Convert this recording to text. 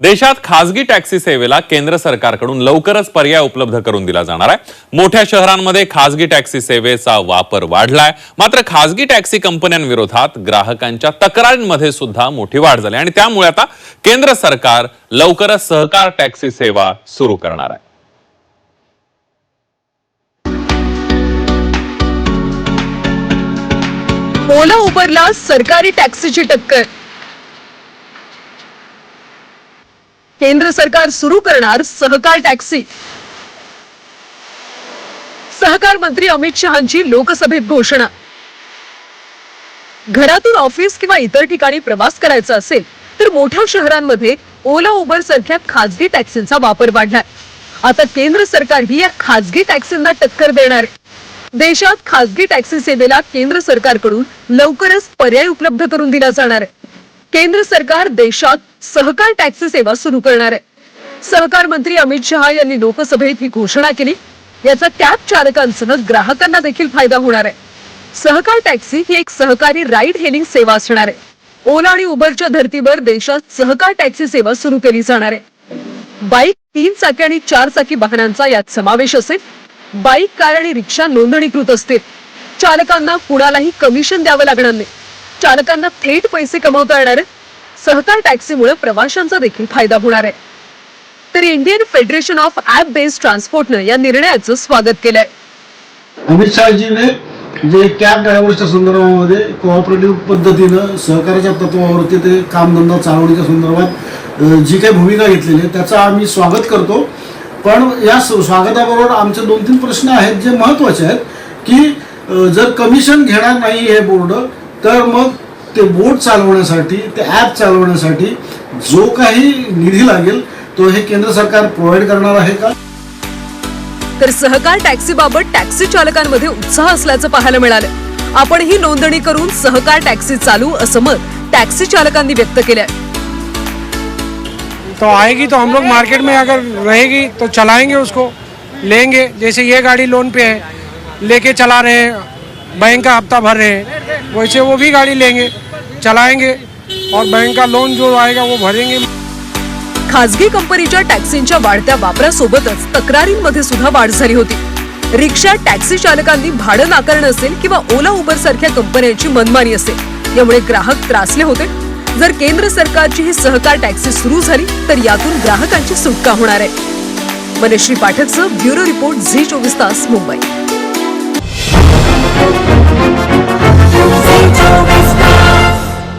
देशात खासगी टॅक्सी सेवेला केंद्र सरकारकडून लवकरच पर्याय उपलब्ध करून दिला जाणार आहे. मोठ्या शहरांमध्ये खासगी टॅक्सी सेवेचा वापर वाढलाय. मात्र खासगी टॅक्सी कंपन्यांविरोधात ग्राहकांच्या तक्रारींमध्ये सुद्धा मोठी वाढ झाली आणि त्यामुळे आता केंद्र सरकार लवकरच सहकार टॅक्सी सेवा सुरू करणार आहे. ओला उबरला सरकारी टॅक्सीची टक्कर. केंद्र सरकार सुरू करणार सहकार टॅक्सी. सहकार मंत्री अमित शहांची लोकसभेत घोषणा. घरातून ऑफिस किंवा इतर ठिकाणी प्रवास करायचा असेल तर मोठ्या शहरांमध्ये ओला उबर सारख्या खाजगी टॅक्सींचा वापर वाढलाय आता केंद्र सरकारही या खाजगी टॅक्सींना टक्कर देणार. देशात खासगी टॅक्सी सेवेला केंद्र सरकारकडून लवकरच पर्याय उपलब्ध करून दिला जाणार. केंद्र सरकार देशात सहकार टॅक्सी सेवा सुरू करणार आहे. सहकार मंत्री अमित शहा यांनी लोकसभेत ही घोषणा केली. याचा कॅब चालकांसह ग्राहकांना देखील फायदा होणार आहे. सहकार टॅक्सी ही एक सहकारी राईड हेलिंग सेवा असणार आहे. ओला आणि उबरच्या धर्तीवर देशात सहकार टॅक्सी सेवा सुरू केली जाणार आहे. बाईक तीन चाकी आणि चार चाकी वाहनांचा यात समावेश असेल. बाईक कार आणि रिक्षा नोंदणीकृत असतील. चालकांना कुणालाही कमिशन द्यावं लागणार नाही. चालकांना थेट पैसे कमवता येणार आहेत. सहकार टॅक्सीमुळे प्रवाशांचा देखील फायदा होणार आहे. तर Indian federation of app based ट्रान्सपोर्टनं या निर्णयाचं स्वागत केलंय. अमित शहाजीने जे कॅब ड्रायव्हर्सच्या संदर्भामध्ये कोऑपरेटिव्ह पद्धतीनं सहकार्याच्या तत्वावरती ते कामधंदा चालवण्याच्या संदर्भात जी काही भूमिका घेतलेली आहे त्याचं आम्ही स्वागत करतो. पण या स्वागताबरोबर आमचे दोन तीन प्रश्न आहेत जे महत्त्वाचे आहेत की जर कमिशन घेणार नाही हे बोर्ड तर मग ते बोर्ड चालवण्यासाठी ते ॲप चालवण्यासाठी जो काही निधी लागेल तो हे केंद्र सरकार प्रोव्हाइड करणार आहे का? तर सहकार टॅक्सी बाबत टॅक्सी चालकांमध्ये उत्साह असल्याचं पाहायला मिळालं. आपण ही नोंदणी करून सहकार टॅक्सी चालू असं मत टॅक्सी चालकांनी व्यक्त केलंय. तो आएगी तो हम लोग मार्केट में अगर रहेगी तो चलाएंगे उसको। लेंगे जैसे ये गाड़ी लोन पे है लेके चला रहे हैं बैंक का हफ्ता भर रहे हैं वैसे वो भी गाड़ी लेंगे। चलाएंगे और बैंक का लोन जो आएगा वो भरेंगे। खासगी कंपनीच्या टॅक्सींच्या वाढत्या वापरासोबतच तक्रारींमध्ये सुद्धा वाढ झाली होती. रिक्षा टॅक्सी चालकांनी भाडं नाकारणं असेल किंवा ओला उबर सारख्या कंपन्यांची मनमानी असेल यामुळे ग्राहक त्रासले होते. जर केंद्र सरकारची ही सहकार टॅक्सी सुरू झाली तर यातून ग्राहकांची सुटका होणार आहे. मनश्री पाठकचं ब्युरो रिपोर्ट झी चोवीस तास मुंबई.